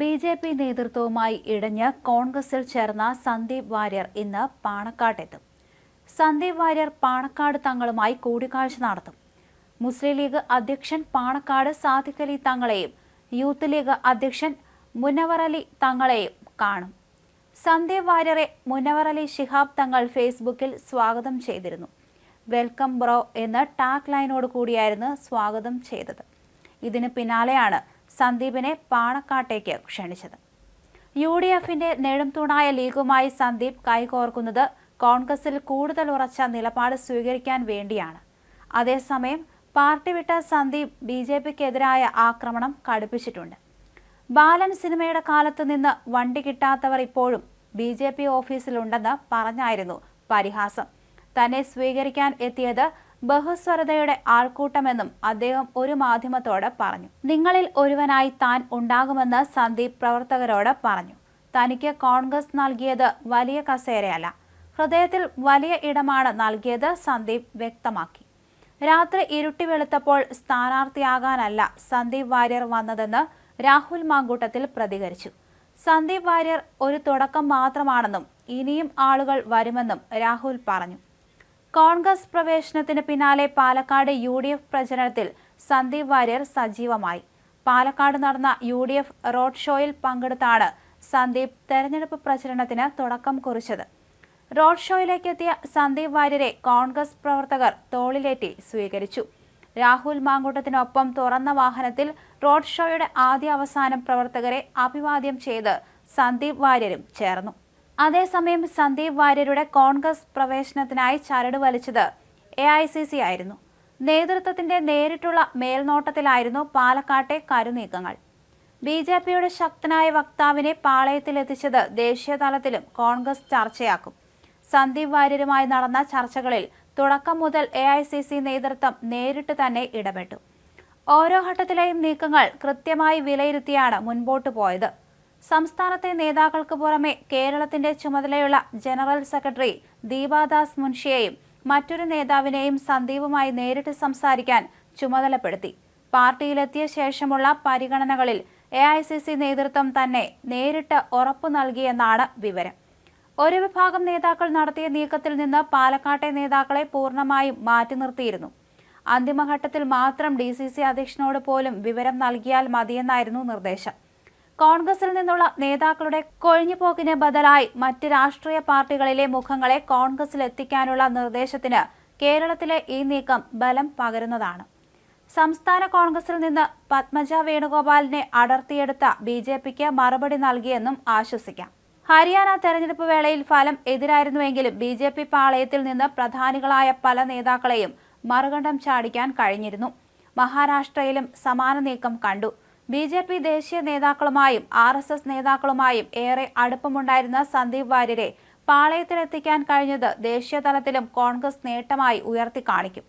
B J P നേതൃത്വവുമായി ഇടഞ്ഞ് കോൺഗ്രസിൽ ചേർന്ന സന്ദീപ് വാര്യർ ഇന്ന് പാണക്കാട്ടെത്തും. സന്ദീപ് വാര്യർ പാണക്കാട് തങ്ങളുമായി കൂടിക്കാഴ്ച നടത്തും. മുസ്ലിം ലീഗ് അധ്യക്ഷൻ പാണക്കാട് സാദിഖ് അലി തങ്ങളെയും യൂത്ത് ലീഗ് അധ്യക്ഷൻ മുനവർ അലി തങ്ങളെയും കാണും. സന്ദീപ് വാര്യറെ മുനവർ അലി ശിഹാബ് തങ്ങൾ ഫേസ്ബുക്കിൽ സ്വാഗതം ചെയ്തിരുന്നു. വെൽക്കം ബ്രോ എന്ന ടാഗ് ലൈനോട് കൂടിയായിരുന്നു സ്വാഗതം ചെയ്തത്. ഇതിന് പിന്നാലെയാണ് സന്ദീപിനെ പാണക്കാട്ടേക്ക് ക്ഷണിച്ചത്. യു ഡി എഫിന്റെ നെടുംതൂണായ ലീഗുമായി സന്ദീപ് കൈകോർക്കുന്നത് കോൺഗ്രസിൽ കൂടുതൽ ഉറച്ച നിലപാട് സ്വീകരിക്കാൻ വേണ്ടിയാണ്. അതേസമയം പാർട്ടി വിട്ട സന്ദീപ് ബി ജെ പിക്കെതിരായ ആക്രമണം കടുപ്പിച്ചിട്ടുണ്ട്. ബാലൻ സിനിമയുടെ കാലത്ത് നിന്ന് വണ്ടി കിട്ടാത്തവർ ഇപ്പോഴും ബി ജെ പി ഓഫീസിലുണ്ടെന്ന് പറഞ്ഞായിരുന്നു പരിഹാസം. തന്നെ സ്വീകരിക്കാൻ എത്തിയത് ബഹുസ്വരതയുടെ ആൾക്കൂട്ടമെന്നും അദ്ദേഹം ഒരു മാധ്യമത്തോട് പറഞ്ഞു. നിങ്ങളിൽ ഒരുവനായി താൻ ഉണ്ടാകുമെന്ന് സന്ദീപ് പ്രവർത്തകരോട് പറഞ്ഞു. തനിക്ക് കോൺഗ്രസ് നൽകിയത് വലിയ കസേരയല്ല. ഹൃദയത്തിൽ വലിയ ഇടമാണ് നൽകിയത് സന്ദീപ് വ്യക്തമാക്കി. രാത്രി ഇരുട്ടി വെളുത്തപ്പോൾ സ്ഥാനാർത്ഥിയാകാനല്ല സന്ദീപ് വാര്യർ വന്നതെന്ന് രാഹുൽ മാങ്കൂട്ടത്തിൽ പ്രതികരിച്ചു. സന്ദീപ് വാര്യർ ഒരു തുടക്കം മാത്രമാണെന്നും ഇനിയും ആളുകൾ വരുമെന്നും രാഹുൽ പറഞ്ഞു. കോൺഗ്രസ് പ്രവേശനത്തിന് പിന്നാലെ പാലക്കാട് യു ഡി എഫ് പ്രചരണത്തിൽ സന്ദീപ് വാര്യർ സജീവമായി. പാലക്കാട് നടന്ന യു ഡി എഫ് റോഡ് ഷോയിൽ പങ്കെടുത്താണ് സന്ദീപ് തെരഞ്ഞെടുപ്പ് പ്രചരണത്തിന് തുടക്കം കുറിച്ചത്. റോഡ് ഷോയിലേക്ക് എത്തിയ സന്ദീപ് വാര്യരെ കോൺഗ്രസ് പ്രവർത്തകർ തോളിലേറ്റി സ്വീകരിച്ചു. രാഹുൽ മാങ്കൂട്ടത്തിനൊപ്പം തുറന്ന വാഹനത്തിൽ റോഡ് ഷോയുടെ ആദ്യ അവസാനം പ്രവർത്തകരെ അഭിവാദ്യം ചെയ്ത് സന്ദീപ് വാര്യരും ചേർന്നു. അതേസമയം സന്ദീപ് വാര്യരുടെ കോൺഗ്രസ് പ്രവേശനത്തിനായി ചരട് വലിച്ചത് എ ഐ സി സി ആയിരുന്നു. നേതൃത്വത്തിന്റെ നേരിട്ടുള്ള മേൽനോട്ടത്തിലായിരുന്നു പാലക്കാട്ടെ കരുനീക്കങ്ങൾ. ബി ജെ പിയുടെ ശക്തനായ വക്താവിനെ പാളയത്തിലെത്തിച്ചത് ദേശീയ തലത്തിലും കോൺഗ്രസ് ചർച്ചയാക്കും. സന്ദീപ് വാര്യരുമായി നടന്ന ചർച്ചകളിൽ തുടക്കം മുതൽ എ ഐ സി സി നേതൃത്വം നേരിട്ട് തന്നെ ഇടപെട്ടു. ഓരോ ഘട്ടത്തിലെയും നീക്കങ്ങൾ കൃത്യമായി വിലയിരുത്തിയാണ് മുൻപോട്ടു പോയത്. സംസ്ഥാനത്തെ നേതാക്കൾക്ക് പുറമെ കേരളത്തിന്റെ ചുമതലയുള്ള ജനറൽ സെക്രട്ടറി ദീപാദാസ് മുൻഷിയെയും മറ്റൊരു നേതാവിനെയും സന്ദീപുമായി നേരിട്ട് സംസാരിക്കാൻ ചുമതലപ്പെടുത്തി. പാർട്ടിയിലെത്തിയ ശേഷമുള്ള പരിഗണനകളിൽ എ ഐ സി സി നേതൃത്വം തന്നെ നേരിട്ട് ഉറപ്പു നൽകിയെന്നാണ് വിവരം. ഒരു വിഭാഗം നേതാക്കൾ നടത്തിയ നീക്കത്തിൽ നിന്ന് പാലക്കാട്ടെ നേതാക്കളെ പൂർണമായും മാറ്റി നിർത്തിയിരുന്നു. അന്തിമഘട്ടത്തിൽ മാത്രം ഡി സി സി അധ്യക്ഷനോട് പോലും വിവരം നൽകിയാൽ മതിയെന്നായിരുന്നു നിർദ്ദേശം. കോൺഗ്രസിൽ നിന്നുള്ള നേതാക്കളുടെ കൊഴിഞ്ഞുപോക്കിന് ബദലായി മറ്റ് രാഷ്ട്രീയ പാർട്ടികളിലെ മുഖങ്ങളെ കോൺഗ്രസിൽ എത്തിക്കാനുള്ള നിർദ്ദേശത്തിന് കേരളത്തിലെ ഈ നീക്കം ബലം പകരുന്നതാണ്. സംസ്ഥാന കോൺഗ്രസിൽ നിന്ന് പത്മജ വേണുഗോപാലിനെ അടർത്തിയെടുത്ത ബി ജെ പിക്ക് മറുപടി നൽകിയെന്നും ആശ്വസിക്കാം. ഹരിയാന തെരഞ്ഞെടുപ്പ് വേളയിൽ ഫലം എതിരായിരുന്നുവെങ്കിലും ബി ജെ പി പാളയത്തിൽ നിന്ന് പ്രധാനികളായ പല നേതാക്കളെയും മറുകണ്ഠം ചാടിക്കാൻ കഴിഞ്ഞിരുന്നു. മഹാരാഷ്ട്രയിലും സമാന നീക്കം കണ്ടു. ബി ജെ പി ദേശീയ നേതാക്കളുമായും ആർ എസ് എസ് നേതാക്കളുമായും ഏറെ അടുപ്പമുണ്ടായിരുന്ന സന്ദീപ് വാര്യരെ പാളയത്തിലെത്തിക്കാൻ കഴിഞ്ഞത് ദേശീയ തലത്തിലും കോൺഗ്രസ് നേട്ടമായി ഉയർത്തി കാണിക്കും.